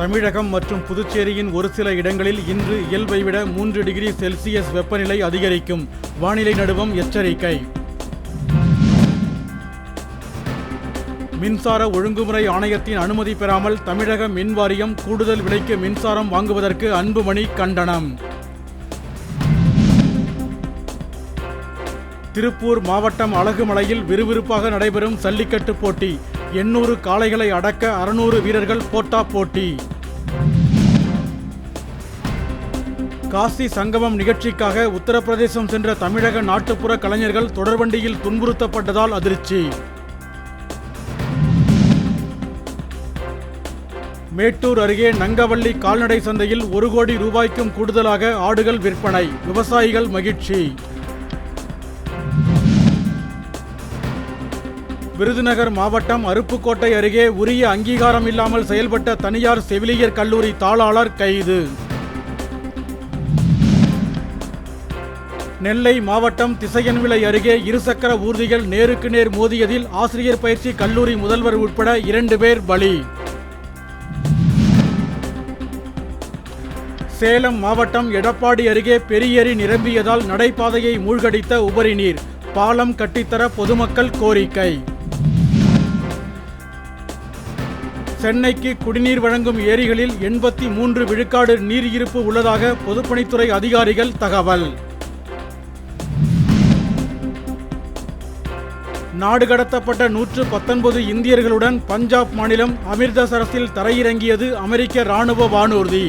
தமிழகம் மற்றும் புதுச்சேரியின் ஒரு சில இடங்களில் இன்று இயல்பை விட மூன்று டிகிரி செல்சியஸ் வெப்பநிலை அதிகரிக்கும். வானிலை நடுவம் எச்சரிக்கை. மின்சார ஒழுங்குமுறை ஆணையத்தின் அனுமதி பெறாமல் தமிழக மின் வாரியம் கூடுதல் விலைக்கு மின்சாரம் வாங்குவதற்கு அன்புமணி கண்டனம். திருப்பூர் மாவட்டம் அழகுமலையில் விறுவிறுப்பாக நடைபெறும் சல்லிக்கட்டு போட்டி. எண்ணூறு காளைகளை அடக்க அறுநூறு வீரர்கள் போட்டா போட்டி. காசி சங்கமம் நிகழ்ச்சிக்காக உத்தரப்பிரதேசம் சென்ற தமிழக நாட்டுப்புற கலைஞர்கள் தொடர்வண்டியில் துன்புறுத்தப்பட்டதால் அதிர்ச்சி. மேட்டூர் அருகே நங்கவள்ளி கால்நடை சந்தையில் ஒரு கோடி ரூபாய்க்கும் கூடுதலாக ஆடுகள் விற்பனை. விவசாயிகள் மகிழ்ச்சி. விருதுநகர் மாவட்டம் அருப்புக்கோட்டை அருகே உரிய அங்கீகாரம் இல்லாமல் செயல்பட்ட தனியார் செவிலியர் கல்லூரி தாளாளர் கைது. நெல்லை மாவட்டம் திசையன்விளை அருகே இருசக்கர ஊர்திகள் நேருக்கு நேர் மோதியதில் ஆசிரியர் பயிற்சி கல்லூரி முதல்வர் உட்பட இரண்டு பேர் பலி. சேலம் மாவட்டம் எடப்பாடி அருகே பெரியரி நிரம்பியதால் நடைபாதையை மூழ்கடித்த உபரி நீர் பாலம் கட்டித்தர பொதுமக்கள் கோரிக்கை. சென்னைக்கு குடிநீர் வழங்கும் ஏரிகளில் எண்பத்தி மூன்று விழுக்காடு நீர் இருப்பு உள்ளதாக பொதுப்பணித்துறை அதிகாரிகள் தகவல். நாடு கடத்தப்பட்ட நூற்று பத்தொன்பது இந்தியர்களுடன் பஞ்சாப் மாநிலம் அமிர்தசரஸில் தரையிறங்கியது அமெரிக்க ராணுவ வானூர்தி.